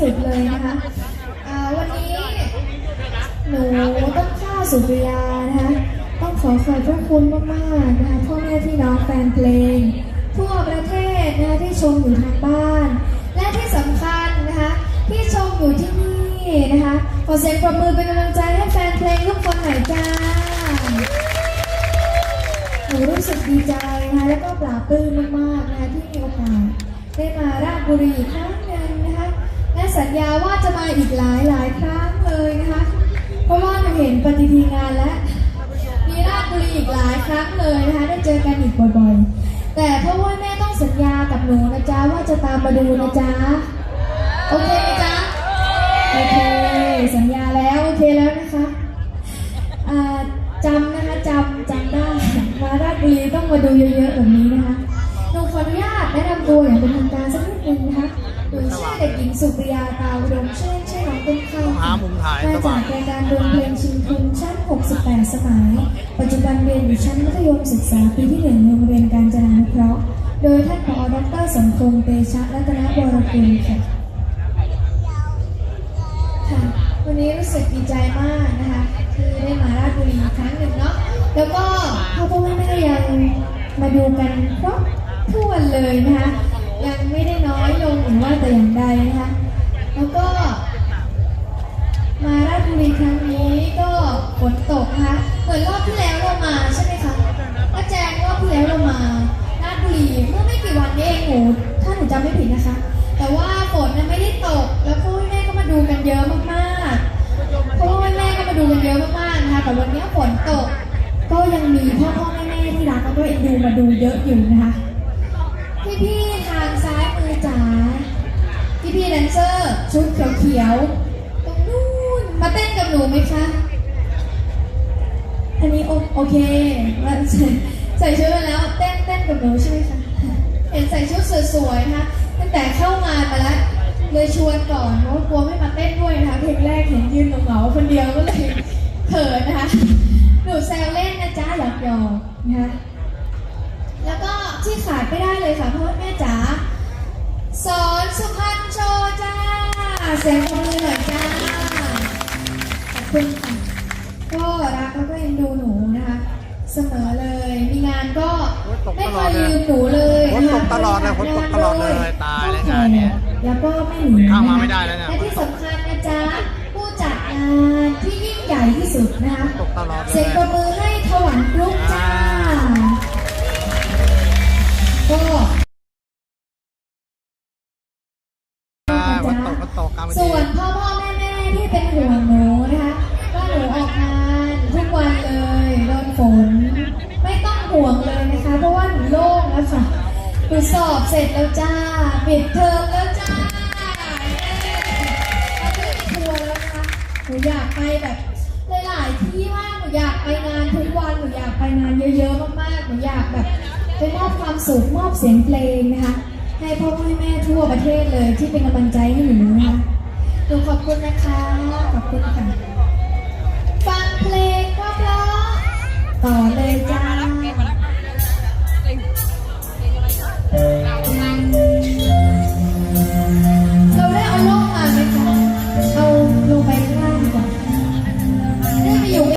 สุดเลยนะคะวันนี้หนูต้นข้าวสุริยานะคะต้องขอขอบพระคุณมากๆนะคะพ่อแม่พี่น้องแฟนเพลง ทั่วประเทศนะคะที่ชมอยู่ทางบ้าน และที่สำคัญนะคะที่ชมอยู่ที่นี่นะคะขอเสียงปรบมือเป็นกำลังใจให้แฟนเพลงทุกคนหน่อยจ้าหนูรู้สึกดีใจนะคะแล้วก็ปลาบปลื้มมากๆนะคะที่มีโอกาสได้มาราชบุรีอีกครั้ง สัญญาว่าจะมาอีกหลายหลายครั้งเลยนะคะ เพราะว่าหนูเห็นปฏิทินงานและมีราชบุรีอีกหลายครั้งเลยนะคะ ได้เจอกันอีกบ่อยๆ แต่เพราะว่าแม่ต้องสัญญากับหนูนะจ๊ะว่าจะตามมาดูนะจ๊ะ โอเคไหมจ๊ะ โอเค สัญญาแล้วโอเคแล้วนะคะจำนะคะจำจำได้มาราชบุรีต้องมาดูเยอะๆแบบนี้นะคะหนูขออนุญาตแนะนำตัวอย่างเป็นทางการสักนิดนึง สุปริยาตาอุดมชื่อเล่นชื่อน้องต้นข้าวหามุมถ่ายมาสจาว่ากงรายการดวงเพลงชิงทุนชั้น 68 สมัย ปัจจุบันเรียนอยู่ชั้นมัธยมศึกษาปีที่หนึ่งโรงเรียนการจนานุเคราะห์ โดยท่านผอดรสมพงษ์เตชะรัตนวรกุลค่ะค่ะ วันนี้รู้สึกดีใจมากนะคะที่ได้มาราชบุรีอีกครั้งหนึ่งเนาะ แล้วก็พ่อพ่อแม่แม่ยังมาดูกันครบถ้วนเลยนะคะยังไม่ได้น้อยลงหรือว่าแต่อย่างใดนะคะ มาดูเยอะอยู่นะคะ พี่ๆทางซ้ายมือจ๋า พี่พี่ๆแดนเซอร์ ชุดเขียวๆ ตรงนู้น มาเต้นกับหนูไหมคะ อันนี้โอโอเคว่าใส่ใส่ชุดมาแล้วเต้นเต้นกับหนูใช่ไหมคะ เห็นใส่ชุดสวยๆนะคะ ตั้งแต่เข้างานมาแล้ว เลยชวนก่อนเพราะว่ากลัวไม่มาเต้นด้วย สอนสุพรรณโชว์จ้า เสียงปรบมือหน่อยจ้า ขอบคุณค่ะ ก็รักแล้วก็เอ็นดูหนูนะคะ เสมอเลย มีงานก็ไม่เคยลืมหนูเลยฝนตกตลอดเลยฝนตกตลอดเลยตายแล้วงานเนี่ยแล้วก็ไม่หนีเข้ามาไม่ได้แล้วเนี่ยและที่สำคัญนะจ๊ะผู้จัดงานที่ยิ่งใหญ่ที่สุดนะคะตกตลอดเลเสียงยปรบมือให้ถวัน ส่วนพ่อพ่อแม่แม่ที่เป็นห่วงหนูนะคะว่าหนูออกงานทุกวันเลยโดนฝนไม่ต้องห่วงเลยนะคะ เพราะว่าหนูโล่งแล้วค่ะหนูสอบเสร็จแล้วจ้าปิดเทอมแล้วจ้าเย้เราไม่มีทัวรแล้วนะคะหนูอยากไปแบบหลายๆที่มากหนูอยากไปงานทุกวันหนูอยากไปงานเยอะๆมากๆหนูอยากแบบไปมอบความสุขมอบเสียงเพลงนะคะให้พ่อพ่อแม่ทั่วประเทศเลยที่เป็นกำลังใจให้หนูนะคะ หนูขอบคุณนะคะ ขอบคุณค่ะ ฟังเพลงก็เพราะต่อเลยจ้า